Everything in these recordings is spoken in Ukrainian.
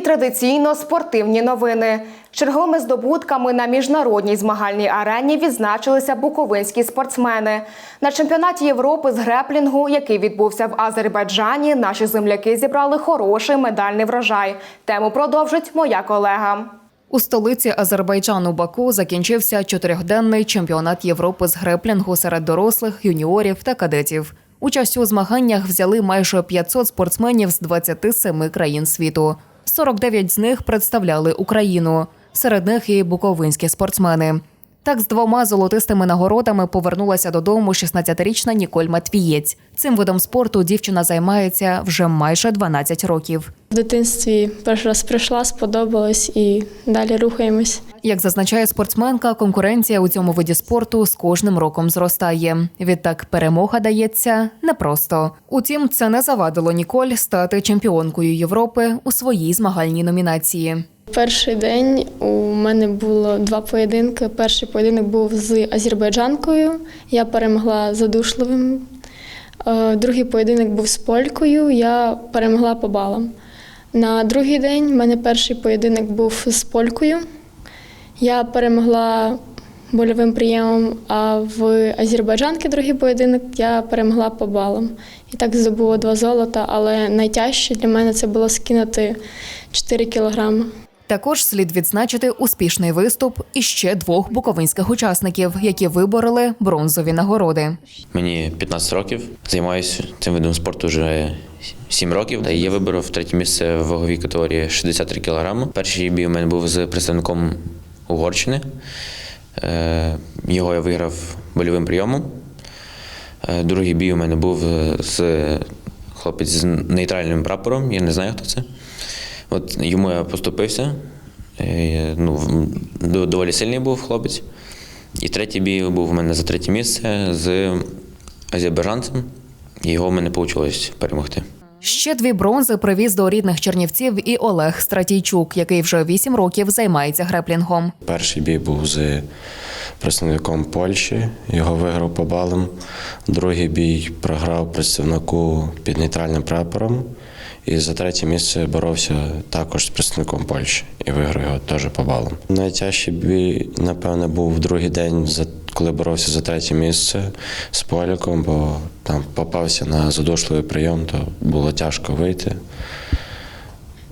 Традиційно спортивні новини. Черговими здобутками на міжнародній змагальній арені відзначилися буковинські спортсмени. На чемпіонаті Європи з греплінгу, який відбувся в Азербайджані, наші земляки зібрали хороший медальний врожай. Тему продовжить моя колега. У столиці Азербайджану Баку закінчився чотирьохденний чемпіонат Європи з греплінгу серед дорослих, юніорів та кадетів. Участь у змаганнях взяли майже 500 спортсменів з 27 країн світу. 49 з них представляли Україну. Серед них і буковинські спортсмени. Так, з двома золотистими нагородами повернулася додому 16-річна Ніколь Матвієць. Цим видом спорту дівчина займається вже майже 12 років. В дитинстві перший раз прийшла, сподобалось і далі рухаємось. Як зазначає спортсменка, конкуренція у цьому виді спорту з кожним роком зростає. Відтак перемога дається непросто. Утім, це не завадило Ніколь стати чемпіонкою Європи у своїй змагальній номінації. Перший день у мене було два поєдинки. Перший поєдинок був з азербайджанкою. Я перемогла задушливим. Е, Другий поєдинок був з полькою. Я перемогла по балам. На другий день в мене перший поєдинок був з полькою. Я перемогла больовим прийомом, а в азербайджанки другий поєдинок я перемогла по балам. І так здобула два золота, але найтяжче для мене це було скинути 4 кілограми. Також слід відзначити успішний виступ іще двох буковинських учасників, які вибороли бронзові нагороди. Мені 15 років, займаюся цим видом спорту вже 7 років. Я виборов третє місце в ваговій категорії 63 кг. Перший бій у мене був з представником Угорщини. Е, Його я виграв больовим прийомом. Е, Другий бій у мене був з хлопець з нейтральним прапором. Я не знаю, хто це. От йому я поступився. Е, Ну, доволі сильний був хлопець. І третій бій був у мене за третє місце з азербайджанцем. Його в мене вийшло перемогти. Ще дві бронзи привіз до рідних чернівців і Олег Стратійчук, який вже вісім років займається греплінгом. Перший бій був з представником Польщі, його виграв по балам. Другий бій програв представнику під нейтральним прапором. І за третє місце боровся також з представником Польщі і виграв його теж по балам. Найтяжчий бій, напевне, був другий день, коли боровся за третє місце з поляком, бо там попався на задушливий прийом, то було тяжко вийти.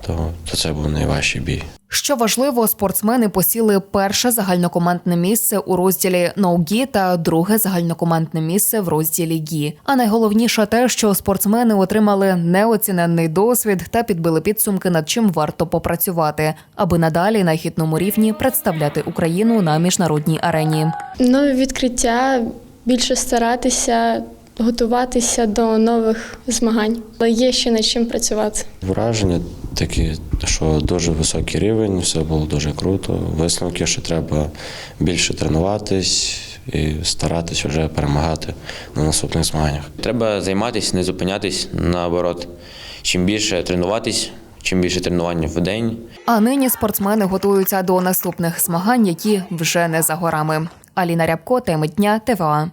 То, то це був найважчий бій. Що важливо, спортсмени посіли перше загальнокомандне місце у розділі ноугі та друге загальнокомандне місце в розділі гі. А найголовніше те, що спортсмени отримали неоціненний досвід та підбили підсумки, над чим варто попрацювати, аби надалі на хітному рівні представляти Україну на міжнародній арені. Нові відкриття, більше старатися, готуватися до нових змагань. Але є ще над чим працювати. Враження такі, що дуже високий рівень, все було дуже круто. Висновки, що треба більше тренуватись і старатись вже перемагати на наступних змаганнях. Треба займатися, не зупинятись, наоборот. Чим більше тренуватись, чим більше тренувань в день, А нині спортсмени готуються до наступних змагань, які вже не за горами. Аліна Рябко, теми дня, ТВА.